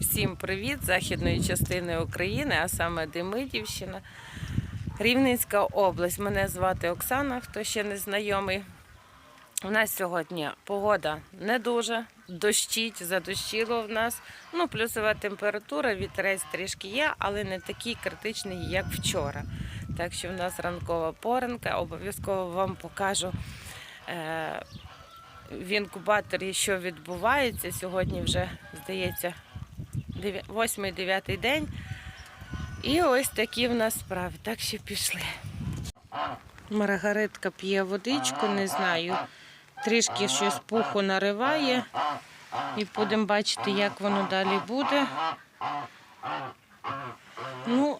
Всім привіт західної частини України, а саме Демидівщина, Рівненська область. Мене звати Оксана, хто ще не знайомий. У нас сьогодні погода не дуже, дощить, задощило в нас. Ну, плюсова температура, вітерець трішки є, але не такий критичний, як вчора. Так що в нас ранкова поранка. Обов'язково вам покажу е, в інкубаторі, що відбувається. Сьогодні вже, здається, 8-9 день. І ось такі в нас справи. Так що пішли. Маргаритка п'є водичку, не знаю. Трішки щось пуху нариває. І будемо бачити, як воно далі буде. Ну,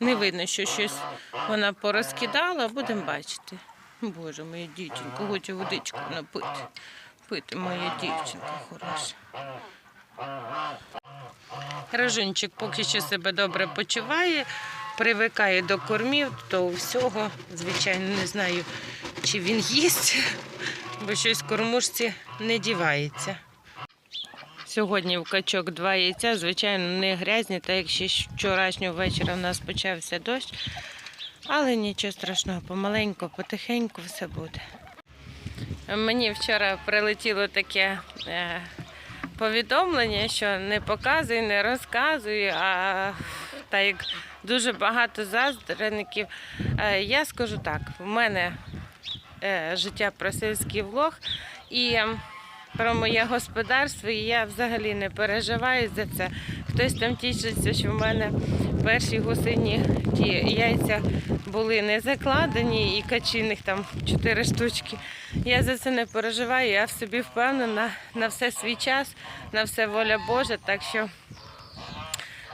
не видно, що щось вона порозкидала, будемо бачити. Боже, моя дівчинка, хоче водичку напити. Пити моя дівчинка хороша. Рожинчик поки що себе добре почуває, привикає до кормів, до всього. Звичайно, не знаю, чи він їсть, бо щось в кормушці не дівається. Сьогодні в качок два яйця, звичайно, не грязні, так як ще вчорашнього вечора в нас почався дощ. Але нічого страшного, помаленьку, потихеньку все буде. Мені вчора прилетіло таке е, повідомлення, що не показуй, не розказуй, а так як дуже багато заздреників. Е, я скажу так: в мене е, життя про сільський влог і ем, про моє господарство, і я взагалі не переживаю за це. Хтось там тішиться, що в мене перші гусині ті яйця були не закладені, і качиних там чотири штучки. Я за це не переживаю, я в собі впевнена на все свій час, на все воля Божа. Так що,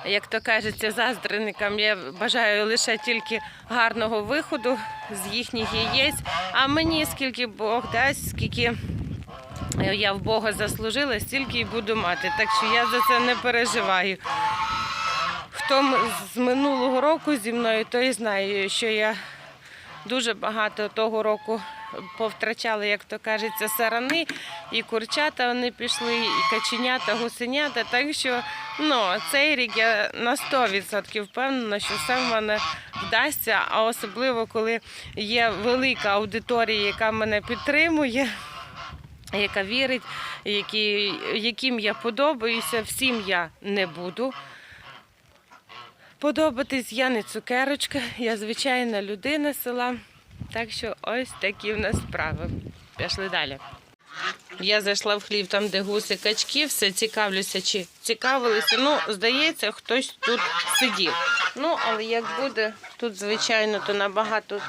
як то кажеться, заздреникам я бажаю лише тільки гарного виходу з їхніх яєць. А мені скільки Бог дасть, скільки я в Бога заслужила, стільки й буду мати. Так що я за це не переживаю. Хто з минулого року зі мною, той знає, що я дуже багато того року повтрачала, як то кажеться, сарани, і курчата вони пішли, і каченята, гусенята. Так що ну, цей рік я на 100% впевнена, що все в мене вдасться, а особливо коли є велика аудиторія, яка мене підтримує яка вірить, які, яким я подобаюся, всім я не буду. Подобатись я не цукерочка, я звичайна людина села. Так що ось такі в нас справи. Пішли далі. Я зайшла в хлів там, де гуси качки, все цікавлюся, чи цікавилися. Ну, здається, хтось тут сидів. Ну, але як буде, тут, звичайно, то набагато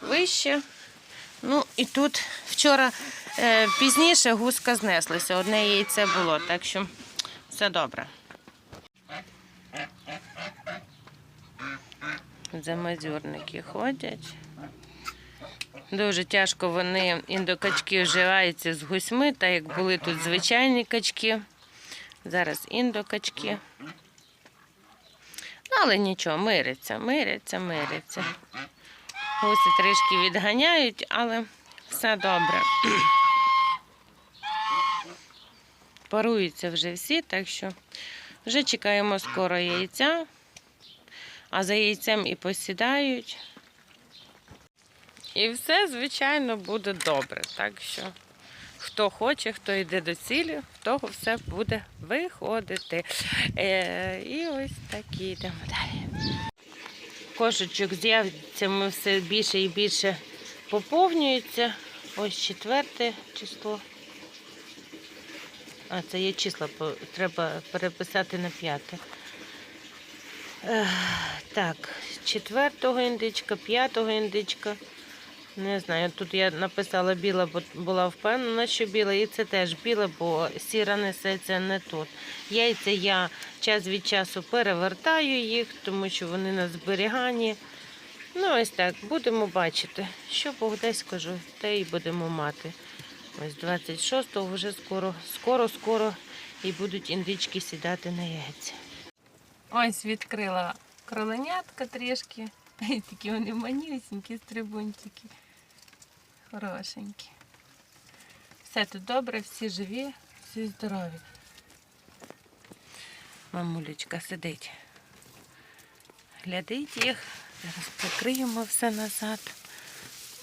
вище. Ну і тут вчора е, пізніше гуска знеслася. Одне яйце було, так що все добре. Замазюрники ходять. Дуже тяжко вони індокачки вживаються з гусьми, так як були тут звичайні качки. Зараз індокачки. Але нічого, миряться, миряться, миряться. Гуси трішки відганяють, але все добре. Паруються вже всі, так що вже чекаємо скоро яйця, а за яйцем і посідають. І все, звичайно, буде добре. Так що хто хоче, хто йде до цілі, в того все буде виходити. Е, і ось такі йдемо далі. Кошечок з яйцями все більше і більше поповнюється. Ось четверте число. А, це є числа, треба переписати на п'яте. Так, четвертого індичка, п'ятого індичка. Не знаю, тут я написала біла, бо була впевнена, що біла, і це теж біла, бо сіра несеться не тут. Яйця я час від часу перевертаю їх, тому що вони на зберіганні. Ну, ось так, будемо бачити. Що Бог десь скажу, те і будемо мати. Ось 26-го вже скоро, скоро, скоро і будуть індички сідати на яйця. Ось відкрила кроленятка трішки. Такі вони манюсінькі, стрибунчики. Хорошенькі. Все тут добре, всі живі, всі здорові. Мамулечка сидить. Глядить їх. Зараз прикриємо все назад.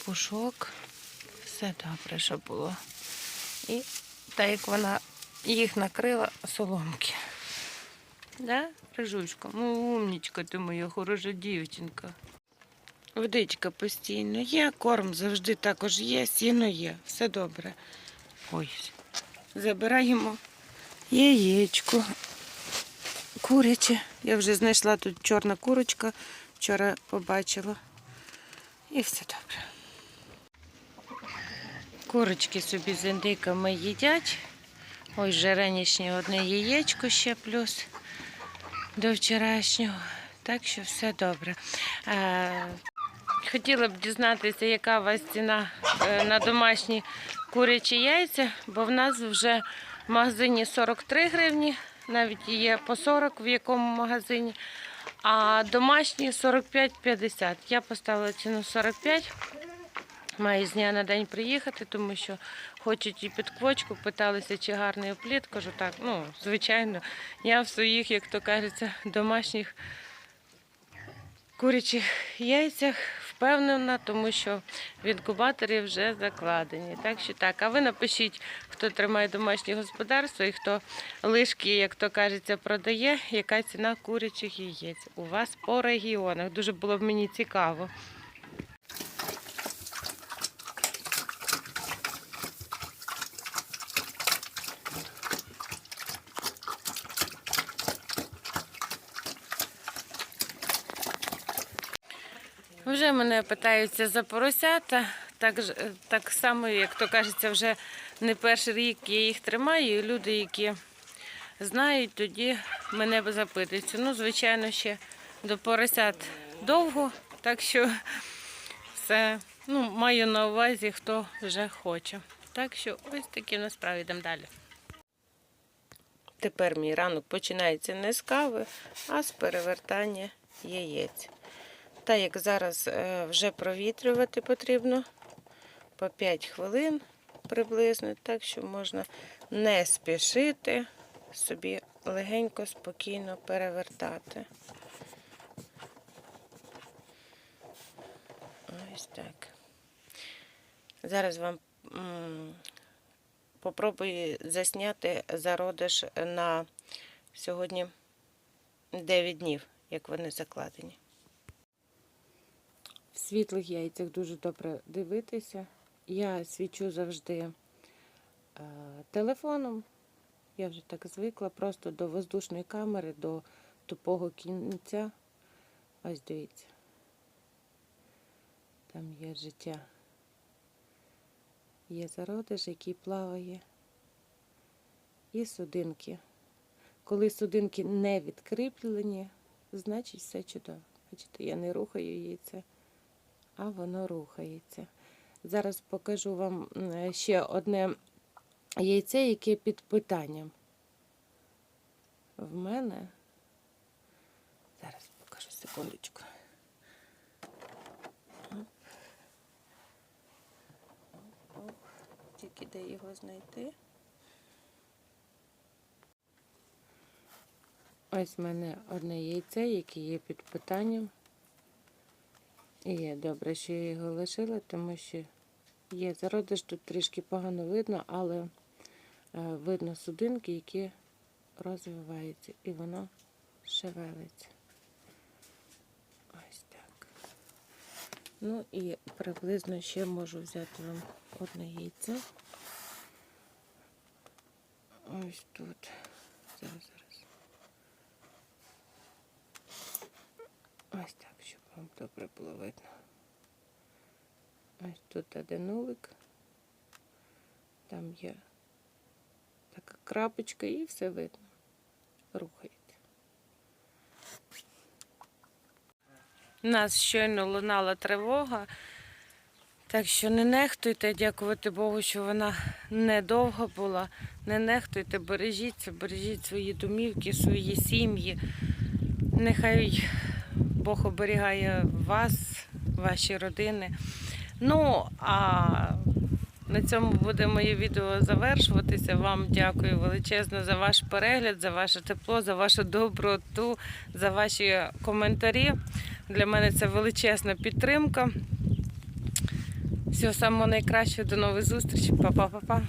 Пушок. Все добре, що було. І так як вона їх накрила соломки. Да, Рижучка? Ну, умнічка ти моя хороша дівчинка. Водичка постійно є, корм завжди також є, сіно є, все добре. Ой, забираємо яєчко. Куряче. Я вже знайшла тут чорна курочка, вчора побачила. І все добре. Курочки собі з індиками їдять. Ось жаренішнє одне яєчко ще плюс до вчорашнього. Так що все добре. Е, хотіла б дізнатися, яка у вас ціна е, на домашні курячі яйця, бо в нас вже в магазині 43 гривні, навіть є по 40 в якому магазині, а домашні 45-50. Я поставила ціну 45. Маю з дня на день приїхати, тому що хочуть і під квочку, питалися, чи гарний опліт. Кажу, так, ну, звичайно, я в своїх, як то кажеться, домашніх курячих яйцях впевнена, тому що в інкубаторі вже закладені. Так що так. А ви напишіть, хто тримає домашнє господарство і хто лишки, як то кажеться, продає, яка ціна курячих яєць у вас по регіонах. Дуже було б мені цікаво. Вже мене питаються за поросята. Так, так само, як то кажеться, вже не перший рік я їх тримаю. І люди, які знають, тоді мене запитуються. Ну, звичайно, ще до поросят довго, так що все ну, маю на увазі, хто вже хоче. Так що ось такі насправді йдемо далі. Тепер мій ранок починається не з кави, а з перевертання яєць. Та як зараз е, вже провітрювати потрібно по 5 хвилин приблизно, так що можна не спішити, собі легенько, спокійно перевертати. Ось так. Зараз вам попробую засняти зародиш на сьогодні 9 днів, як вони закладені. Світлих яйцях дуже добре дивитися. Я свічу завжди е, телефоном. Я вже так звикла, просто до воздушної камери, до тупого кінця. Ось дивіться. Там є життя. Є зародиш, який плаває. І судинки. Коли судинки не відкріплені, значить все чудово. Бачите, я не рухаю яйця а воно рухається. Зараз покажу вам ще одне яйце, яке під питанням. В мене. Зараз покажу секундочку. Тільки де його знайти. Ось в мене одне яйце, яке є під питанням. І є добре, що я його лишила, тому що є зародиш, тут трішки погано видно, але е, видно судинки, які розвиваються, і воно шевелиться. Ось так. Ну і приблизно ще можу взяти вам одне яйце. Ось тут. Зараз, зараз. Ось так, добре було видно. Ось тут один нулик. Там є така крапочка і все видно. Рухається. У нас щойно лунала тривога, так що не нехтуйте, дякувати Богу, що вона недовго була. Не нехтуйте, бережіться, бережіть свої домівки, свої сім'ї. Нехай Бог оберігає вас, ваші родини. Ну, а На цьому буде моє відео завершуватися. Вам дякую величезно за ваш перегляд, за ваше тепло, за вашу доброту, за ваші коментарі. Для мене це величезна підтримка. Всього самого найкращого, до нових зустрічей. Па-па-па-па.